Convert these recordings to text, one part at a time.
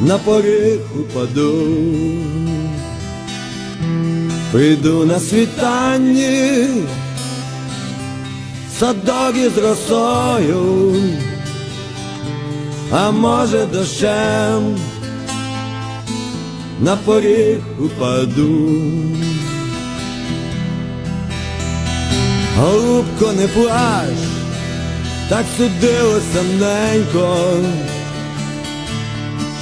на поріг упаду, прийду на світанні, садок із росою, а може дощем на поріг упаду. Голубко, не плач, так судилося ненько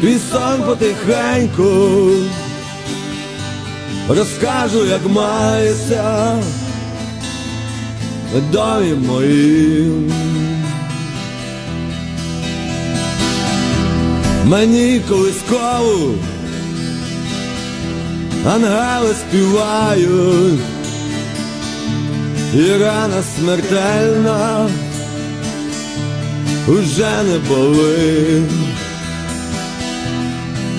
твій сон потихеньку, розкажу, як мається в домі моїм. Мені колискову ангели співають, і рана смертельна уже не болить.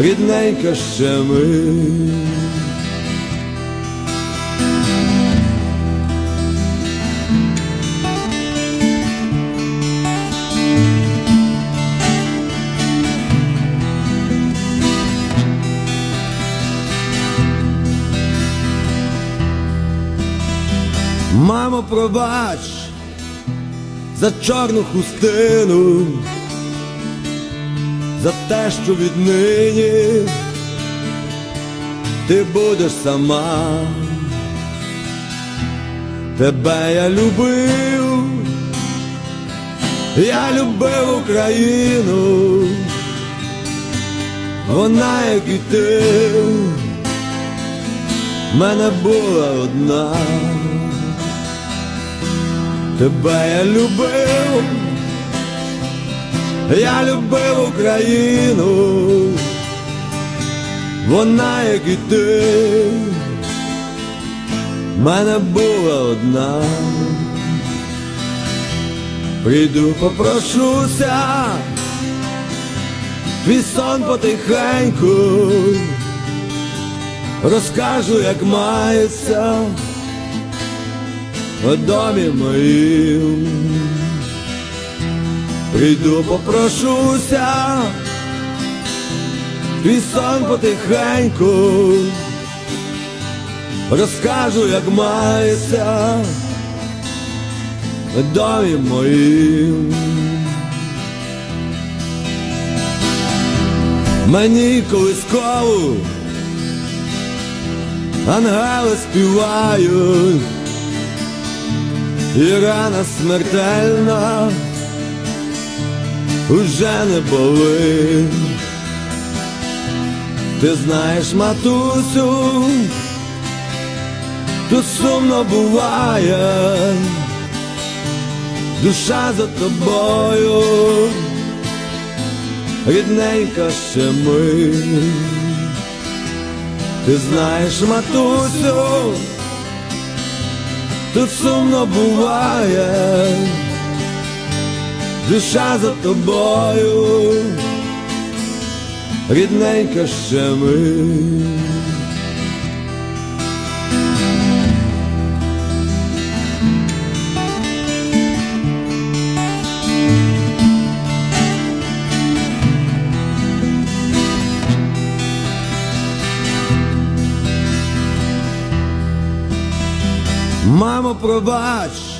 рідненька ще ми. Мамо, пробач за чорну хустину за те, що віднині ти будеш сама, тебе я любив, я любив Україну, вона, як і ти, мене була одна, тебе я любив. Я любив Україну, вона, як і ти, мене була одна. Прийду, попрошуся, твій сон потихеньку, розкажу, як мається в домі моїм. Прийду, попрошуся, твій сон потихеньку, розкажу, як мається в домі моїм. Мені колискову ангели співають, і рана смертельна уже не болить. Ти знаєш, матусю, тут сумно буває, душа за тобою, рідненька ще ми. Ти знаєш, матусю, тут сумно буває душа за тобою, рідненька ще ми. Мамо, пробач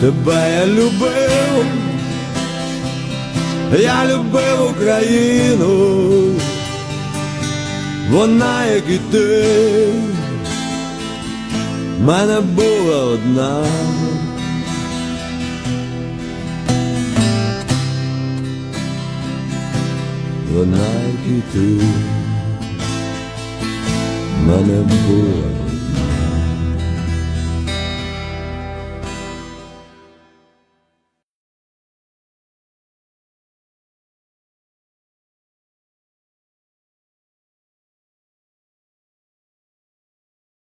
Тебе я любив, я любив Україну, вона, як і ти, мене була одна. Вона, як і ти, мене була